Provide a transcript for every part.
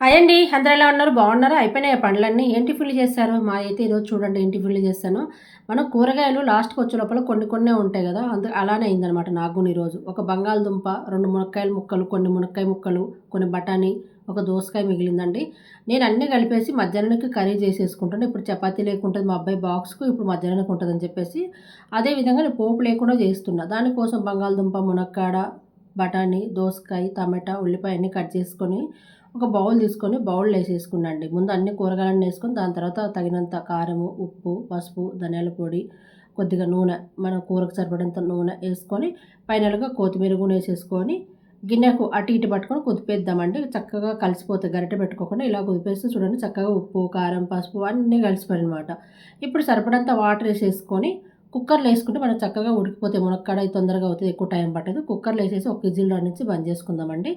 Hi అండి. అందరు ఎలా ఉన్నారు? బాగున్నారా? అయిపోయినాయి పండ్లన్నీ? ఏంటి ఫిల్ చేశారు? మా అయితే ఈరోజు చూడండి ఏంటి ఫిల్ చేస్తాను మనం కూరగాయలు లాస్ట్కి వచ్చే లోపల కొన్ని కొన్ని ఉంటాయి కదా అందు అలానే అయిందనమాట నాకు ఈరోజు. ఒక బంగాళదుంప రెండు మునక్కాయల ముక్కలు కొన్ని మునక్కాయ ముక్కలు కొన్ని బఠానీ ఒక దోసకాయ మిగిలిందండి. నేను అన్నీ కలిపేసి మధ్యాహ్నానికి కర్రీ చేసేసుకుంటాను. ఇప్పుడు చపాతీ లేకుంటుంది మా అబ్బాయి బాక్స్కు ఇప్పుడు మధ్యాహ్నానికి ఉంటుందని చెప్పేసి అదేవిధంగా నేను పోపు లేకుండా చేస్తున్నా. దానికోసం బంగాళదుంప మునక్కాడ బఠానీ దోసకాయ టమాటా ఉల్లిపాయ అన్నీ కట్ చేసుకొని ఒక బౌల్ తీసుకొని బౌల్ వేసేసుకున్నాండి. ముందు అన్ని కూరగాయలను వేసుకొని దాని తర్వాత తగినంత కారము ఉప్పు పసుపు ధనియాల పొడి కొద్దిగా నూనె మన కూరకు సరిపడంత నూనె వేసుకొని పైనలుగా కొత్తిమీర కూడా వేసేసుకొని గిన్నెకు అటు ఇటు పట్టుకొని కుదిపేద్దామండి. చక్కగా కలిసిపోతే గరిటె పెట్టుకోకుండా ఇలా కుదిపేస్తే చూడండి చక్కగా ఉప్పు కారం పసుపు అన్నీ కలిసిపోయాయి అనమాట ఇప్పుడు సరిపడంత వాటర్ వేసేసుకొని కుక్కర్లో వేసుకుంటే మనకు చక్కగా ఉడికిపోతే మునక్కాడ తొందరగా అవుతుంది ఎక్కువ టైం పట్టదు. కుక్కర్లో వేసేసి ఒక విజిల్ నుంచి బంద్ చేసుకుందామండి.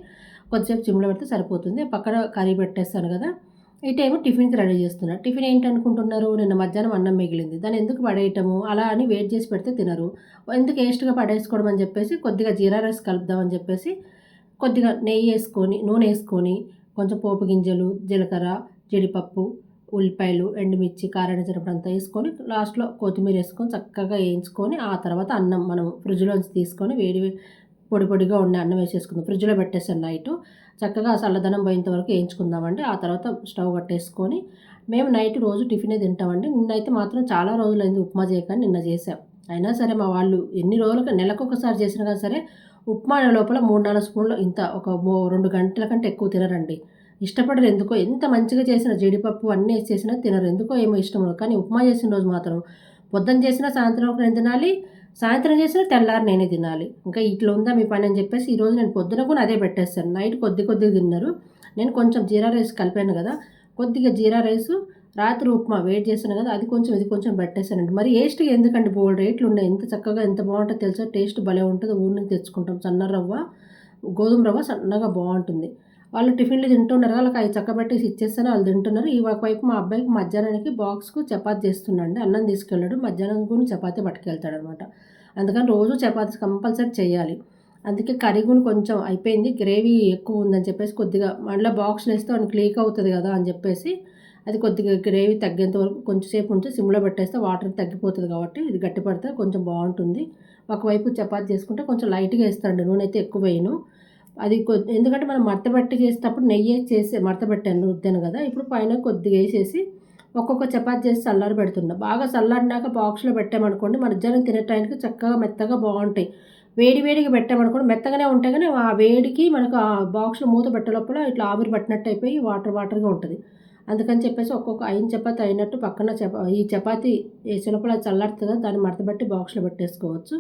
కొద్దిసేపు చిమ్లో పెడితే సరిపోతుంది. పక్కన కర్రీ పెట్టేస్తాను కదా. ఈ టైం టిఫిన్కి రెడీ చేస్తున్నా. టిఫిన్ ఏంటనుకుంటున్నారు నిన్న మధ్యాహ్నం అన్నం మిగిలింది. దాన్ని ఎందుకు పడేయటము? అలా అని వెయిట్ చేసి పెడితే తినరు. ఎందుకు వేస్ట్గా పడేసుకోవడం అని చెప్పేసి కొద్దిగా జీరా రైస్ కలుపుదామని చెప్పేసి కొద్దిగా నెయ్యి వేసుకొని నూనె వేసుకొని కొంచెం పోపు గింజలు జీలకర్ర జీడిపప్పు ఉల్లిపాయలు ఎండుమిర్చి కారణ సరిపడంతా వేసుకొని లాస్ట్లో కొత్తిమీర వేసుకొని చక్కగా వేయించుకొని ఆ తర్వాత అన్నం మనం ఫ్రిడ్జ్లోంచి తీసుకొని వేడి పొడి పొడిగా ఉండే అన్నం వేసేసుకుందాం. ఫ్రిడ్జ్లో పెట్టేసాను నైట్. చక్కగా చల్లదనం పోయేంత వరకు వేయించుకుందామండి. ఆ తర్వాత స్టవ్ కట్టేసుకొని మేము నైట్ రోజు టిఫినే తింటామండి. నిన్నైతే మాత్రం చాలా రోజులైంది ఉప్మా చేయకని నిన్న చేసాం అయినా సరే మా వాళ్ళు ఎన్ని రోజులకు నెలకు ఒకసారి చేసినా కానీ సరే ఉప్మా లోపల మూడు నాలుగు స్పూన్లు ఇంత ఒక రెండు గంటల కంటే ఎక్కువ తినరండి. ఇష్టపడరు ఎందుకో ఎంత మంచిగా చేసిన జీడిపప్పు అన్నీ వేసి చేసినా తినరు. ఎందుకో ఏమో ఇష్టం కానీ ఉప్మా చేసిన రోజు మాత్రం పొద్దున చేసినా సాయంత్రం ఒక తినాలి సాయంత్రం చేసిన తెల్లారి నేనే తినాలి. ఇంకా ఇట్లా ఉందా మీ పని అని చెప్పేసి ఈరోజు నేను పొద్దున కూడా అదే పెట్టేస్తాను. నైట్ కొద్ది కొద్దిగా తిన్నారు. నేను కొంచెం జీరా రైస్ కలిపాను కదా కొద్దిగా జీరా రైస్ రాత్రి ఉప్మా వెయిట్ చేశాను కదా అది కొంచెం ఇది కొంచెం పెట్టేశానండి. మరి ఏస్ట్గా ఎందుకండి? బోల్డ్ రేట్లు ఉన్నాయి. ఎంత చక్కగా ఎంత బాగుంటుందో తెలుసా? టేస్ట్ భలే ఉంటుంది. ఊరి నుంచి తెచ్చుకుంటాం. సన్న రవ్వ గోధుమ రవ్వ సన్నగా బాగుంటుంది. వాళ్ళు టిఫిన్లు తింటున్నారు. వాళ్ళకి అవి చక్కబెట్టేసి ఇచ్చేస్తాను. వాళ్ళు తింటున్నారు. ఈ వైపు మా అబ్బాయికి మధ్యాహ్నానికి బాక్స్కు చపాతి చేస్తున్నాండి అన్నం తీసుకెళ్ళాడు. మధ్యాహ్నం కూడా చపాతీ పట్టుకెళ్తాడు అనమాట అందుకని రోజు చపాతీ కంపల్సరీ చేయాలి. అందుకే కర్రీ కూడా కొంచెం అయిపోయింది. గ్రేవీ ఎక్కువ ఉందని చెప్పేసి కొద్దిగా మళ్ళీ బాక్స్లో వేస్తే వానికి లీక్ అవుతుంది కదా అని చెప్పేసి అది కొద్దిగా గ్రేవీ తగ్గేంత వరకు కొంచెంసేపు ఉంటే సిమ్లో పెట్టేస్తే వాటర్ తగ్గిపోతుంది కాబట్టి ఇది గట్టి పడితే కొంచెం బాగుంటుంది. ఒకవైపు చపాతి చేసుకుంటే కొంచెం లైట్గా వేస్తాండి నూనె అయితే ఎక్కువ వేయను. అది ఎందుకంటే మనం మడతబట్టి చేసేటప్పుడు నెయ్యి చేసి మడతబట్టాను రుద్దాను కదా ఇప్పుడు పైన కొద్దిగా వేసేసి ఒక్కొక్క చపాతి చేసి చల్లారి పెడుతున్నా. బాగా చల్లారినాక బాక్స్లో పెట్టామనుకోండి మధ్యాహ్నం తినే టైంకి చక్కగా మెత్తగా బాగుంటాయి. వేడి వేడిగా పెట్టామనుకోండి మెత్తగానే ఉంటాయి కానీ ఆ వేడికి మనకు ఆ బాక్స్లో మూత పెట్టేలోపల ఇట్లా ఆవిరి పట్టినట్టు అయిపోయి వాటర్ వాటర్గా ఉంటుంది. అందుకని చెప్పేసి ఒక్కొక్క అయిన చపాతి అయినట్టు పక్కన చపా ఈ చపాతి వేసే లోపల చల్లారుతుంది దాన్ని మడతబెట్టి బాక్స్లో పెట్టేసుకోవచ్చు.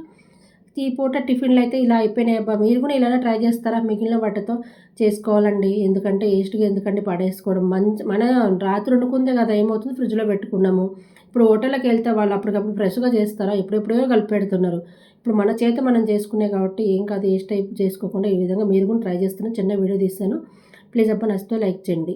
ఈ పూట టిఫిన్లు అయితే ఇలా అయిపోయినాయి అబ్బా. మీరు కూడా ఇలానే ట్రై చేస్తారా? మిగిలిన బట్టతో చేసుకోవాలండి. ఎందుకంటే వేస్ట్గా ఎందుకంటే పడేసుకోవడం. మంచి మన రాత్రి వండుకుందే కదా ఏమవుతుంది? ఫ్రిడ్జ్లో పెట్టుకున్నాము. ఇప్పుడు హోటల్కి వెళ్తే వాళ్ళు అప్పటికప్పుడు ఫ్రెష్గా చేస్తారా? ఎప్పుడెప్పుడో కలిపి పెడుతున్నారు. ఇప్పుడు మన చేత మనం చేసుకునే కాబట్టి ఏం కాదు వేస్ట్ టైప్ చేసుకోకుండా ఈ విధంగా మీరు కూడా ట్రై చేస్తున్న చిన్న వీడియో తీస్తాను ప్లీజ్ అబ్బా నచ్చితే లైక్ చేయండి.